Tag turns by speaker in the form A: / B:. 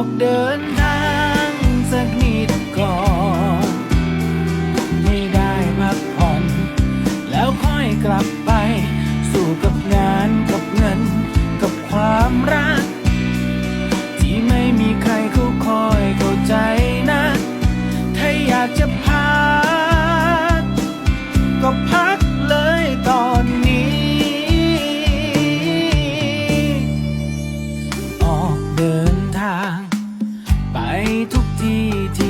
A: อกเดินทางสักนิดก่อนให้ได้พักผ่อน แล้วค่อยกลับ ทุกที่ที่